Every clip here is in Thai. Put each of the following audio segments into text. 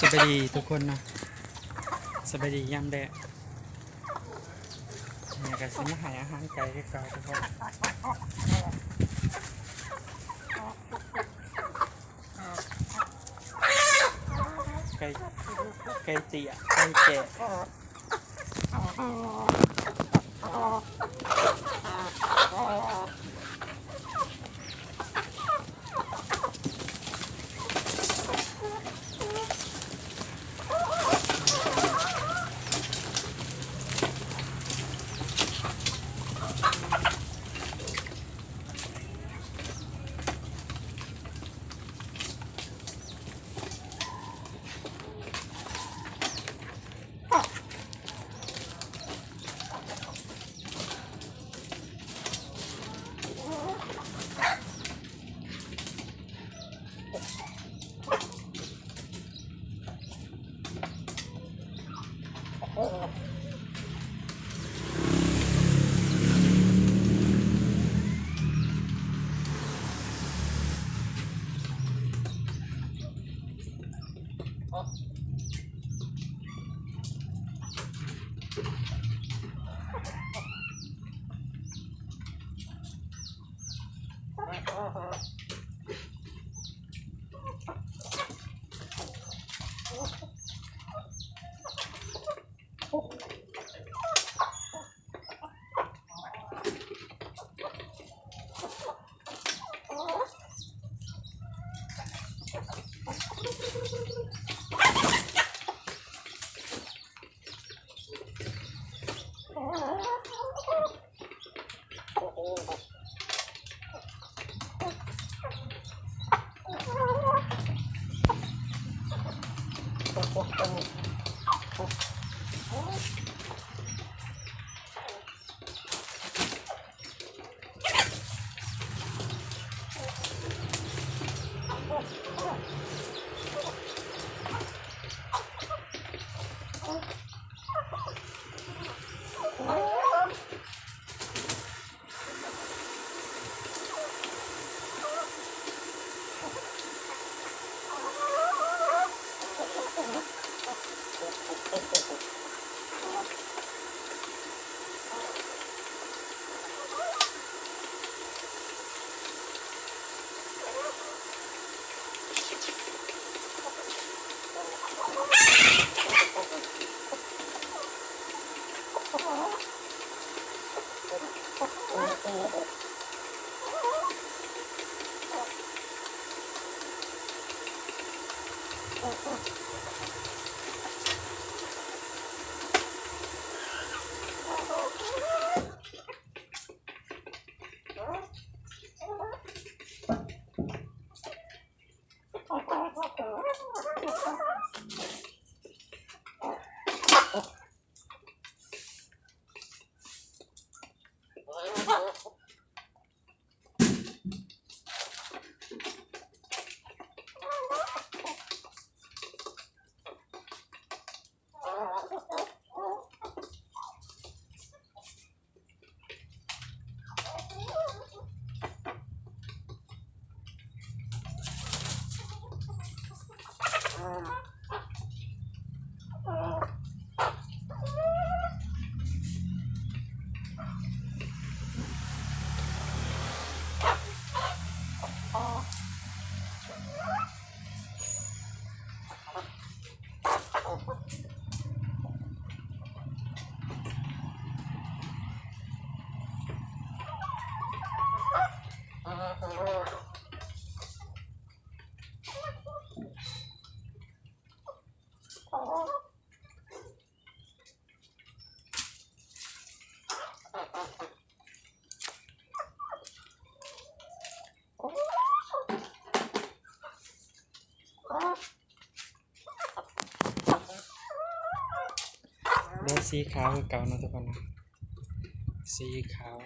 สบายดีทุกคนนะสบายดียามแดดเนี่ยก็สิมาหายอาหารไก่ให้เก่าทุกคนไก่ไก่เตี๋ยไก่แก่ เ Oh, oh. สีขาวคือเก่านะทุกคนนะสีขาว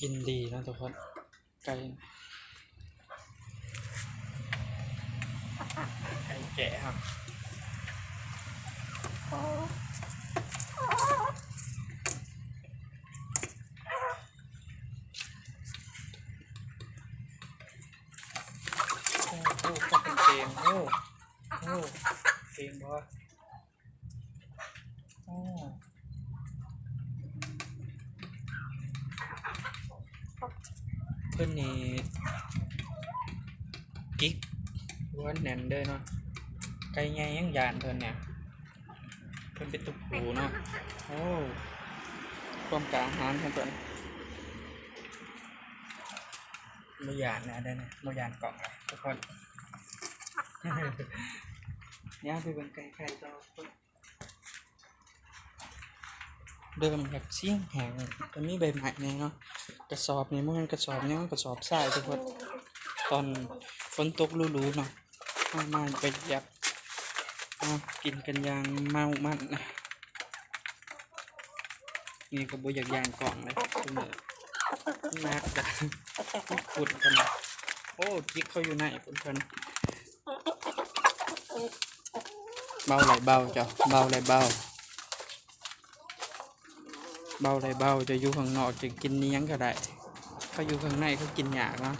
กินดีนะทุกคนไก่ไก่แก่ครับ บ่โอ้ เพิ่นนี่กิ๊กล้วนแน่นเด้อเนาะไก่ใหญ่ยังยานเพิ่นเนี่ยเพิ่นเป็นตุกปูเนาะโอ้ความกล้าหาญของเพิ่นบ่ยานนะได้นะบ่ยานกล่องเลยทุกคนย่าไปเป็นไก่ไข่ต่อเพิ่นเดิมแบบเสี่ยงแหงตอนนี้ใบใหม่เนี่ยเนาะ กระสอบนี่มันกระสอบเนี่ยกระสอบทรายทุกคนตอนฝนตกรูๆเนาะเอามาไปหยับเอากินกันอย่างเมามันนะนี่ก็บอยากยางกล่องเลยเสมอนักจ้ะขุดกันนะโอ้จิกเขาอยู่ไหนเพื่อนเบาไหลเบาจ้ะเบาไหลเบา เบาไหลเบาจะอยู่ข้างนอกจะกินเนี้ยงก็ได้เขาอยู่ข้างในเขากินหยากเนาะ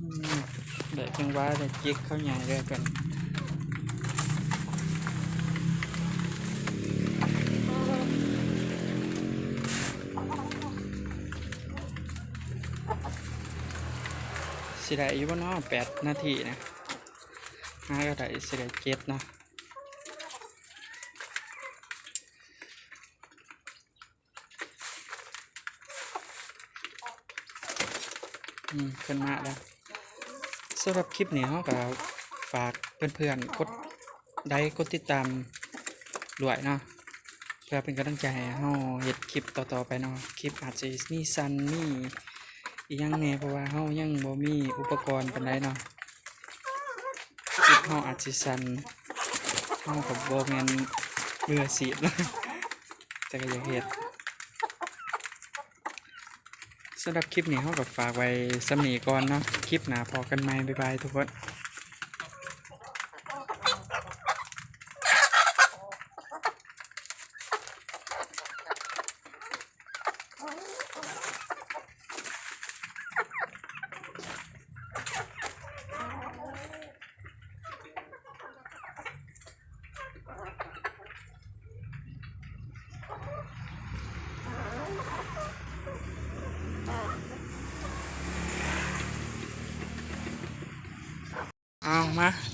อืมเดี๋ยวจังหวะจะจิกเข้าใหญ่ด้วยกัน ได้อยู่บ่เนาะแปดนาทีนะห้าก็ได้สิได้เจ็ดเนาะอืมขึ้นมาแล้วสำหรับคลิปนี้เขาก็ฝากเพื่อนๆกดไลค์กดติดตามด้วยเนาะเพื่อเป็นกำลังใจให้เราเฮ็ดคลิปต่อๆไปเนาะคลิปอาจจะมีสั้นมี อีกอยังแน่เพราะว่าเฮายังบ่มีอุปกรณ์ปานใดเนาะคลิปเฮาอาจสิสั่นเฮากับ่แม่นมืออาชีพเนาะแต่ก็อยากเฮ็ดสำหรับคลิปนี้เฮาก็ฝากไว้สำนีก่อนเนาะคลิปหน้าพอกันใหม่บ๊ายบายทุกคน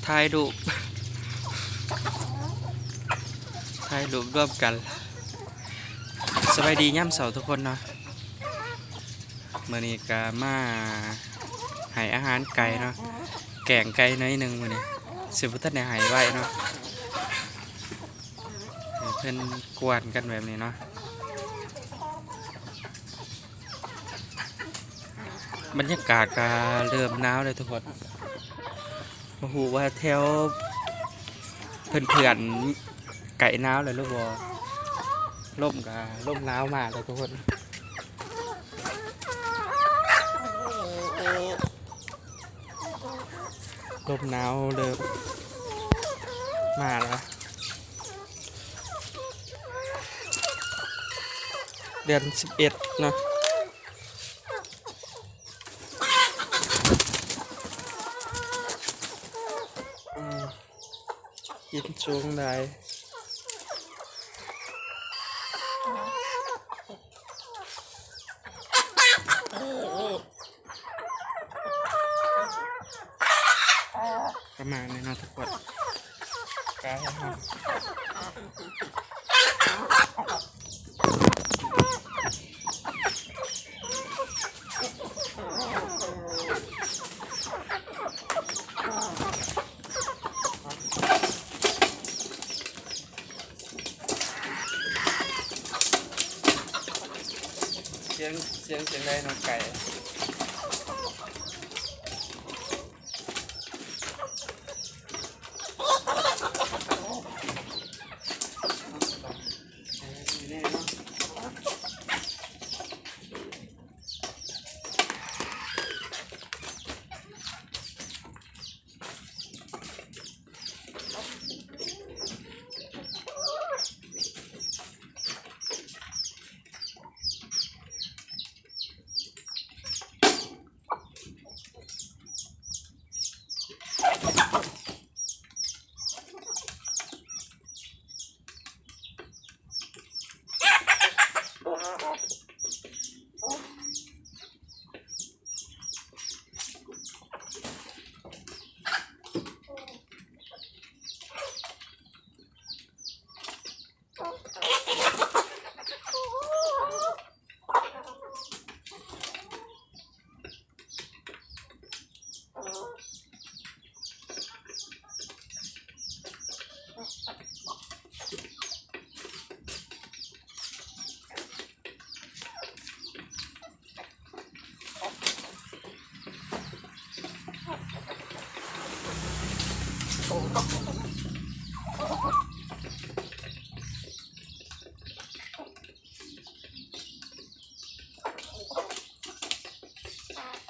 ถ่ายรูปถ่ายรูปร่วมกัน สบายดีย่ำเสาทุกคนเนาะมื่อนี้ก็มาให้อาหารไก่เนาะแกงไก่น้อยหนึ่งมื่อนี้สิบุทันได้ใหายไว้เนาะเพื่อนกวนกันแบบนี้เนาะบรรยากาศก็เริ่มหนาวเลยทุกคน มาหูว่าแถวเพื่อนๆไก่หนาวเลยลูกบอล่มกับล่มหนาวมาเลยทุกคนลมหนาวเริ่มมาแล้วเดือนสิบเอ็ดเนาะ กินช่วงไดประมาณนี้นะทุกคนกายครับ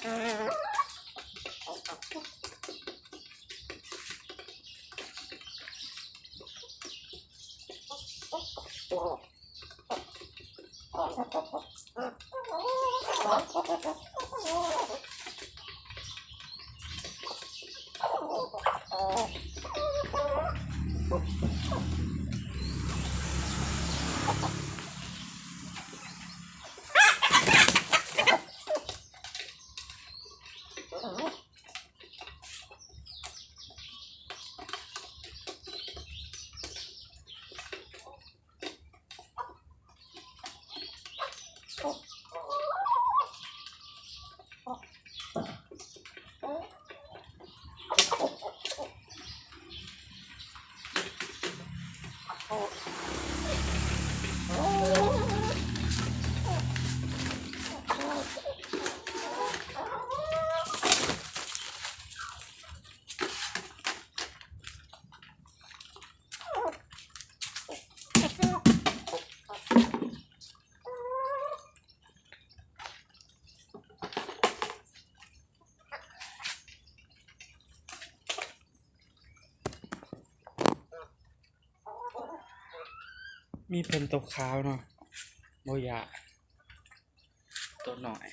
Oh. มีเป็นตัวขาวเนาะโบยาตัวหน่อย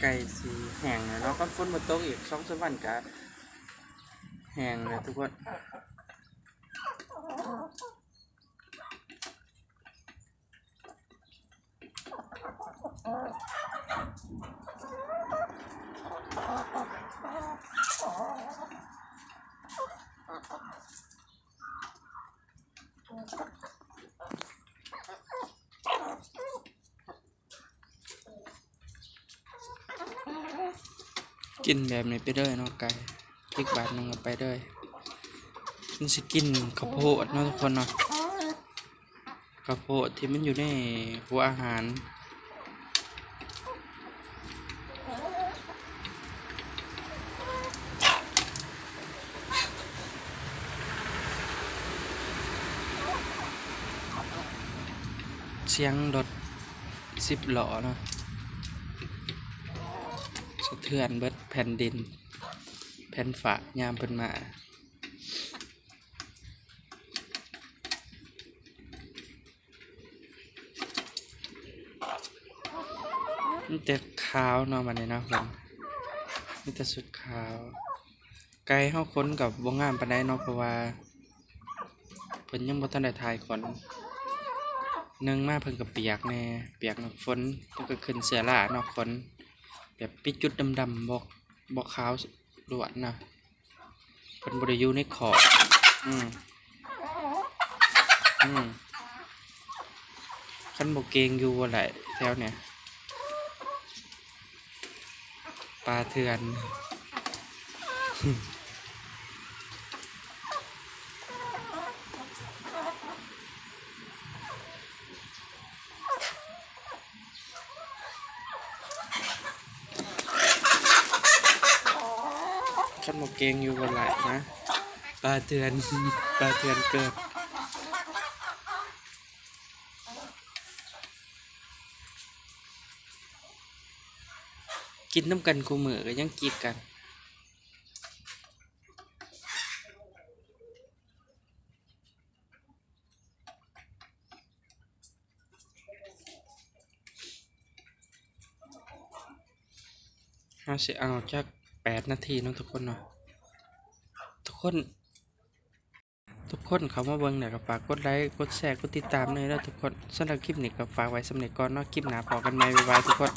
ไก่สีแห้งเลยเนาะก็ฝนมาตกอีกสองสามวันกะแห้งเลยทุกคน กินแบบนี้ไปเด้อยเนาะไก่พริกบาทนึงไปเด้อยมันสกินข้าวโพดเนาะทุกคนเนาะข้าวโพดที่มันอยู่ในหัวอาหารเสียงรถสิบหล้อเนาะสะเทือนเบิด ผ่นดิน แผ่นฝายามเพิ่นมามีแต่ขาวเนาะมันนี่เนาะผมมีแต่สุดขาว ไกลเฮาค้นกับบ่งามปานใดเนาะเพราะว่าเพิ่นยังบ่ทันได้ถ่ายขนหนึ่งมาเพิ่นกับเปียกแน่เปียกน้ำฝนแล้วก็ขึ้นเสือล่าเนอกฝนแบบปิดจุดดำๆบอก บอกขาวล้วนนะเป็นบริยูในขอบอืมอืมขันบกเกงอยู่อะไรแถวเนี่ยปลาเถื่อน กเกงอยู่บนไหลนะปลาเทือนปลาเทือนเกิดกินน้ำกันกูมือก็ยังกีดกันเราสิเอาจากแปดนาทีเนาะทุกคนเนาะ คนทุกคนเขามาเบิ้งเนี่ยก็ฝากกดไลค์กดแชร์กดติดตามเลยนะทุกคนสำหรับคลิปนี้ก็ฝากไว้สำเร็จก่อนเนาะคลิปหน้าพอกันใหม่บ๊ายบายทุกคน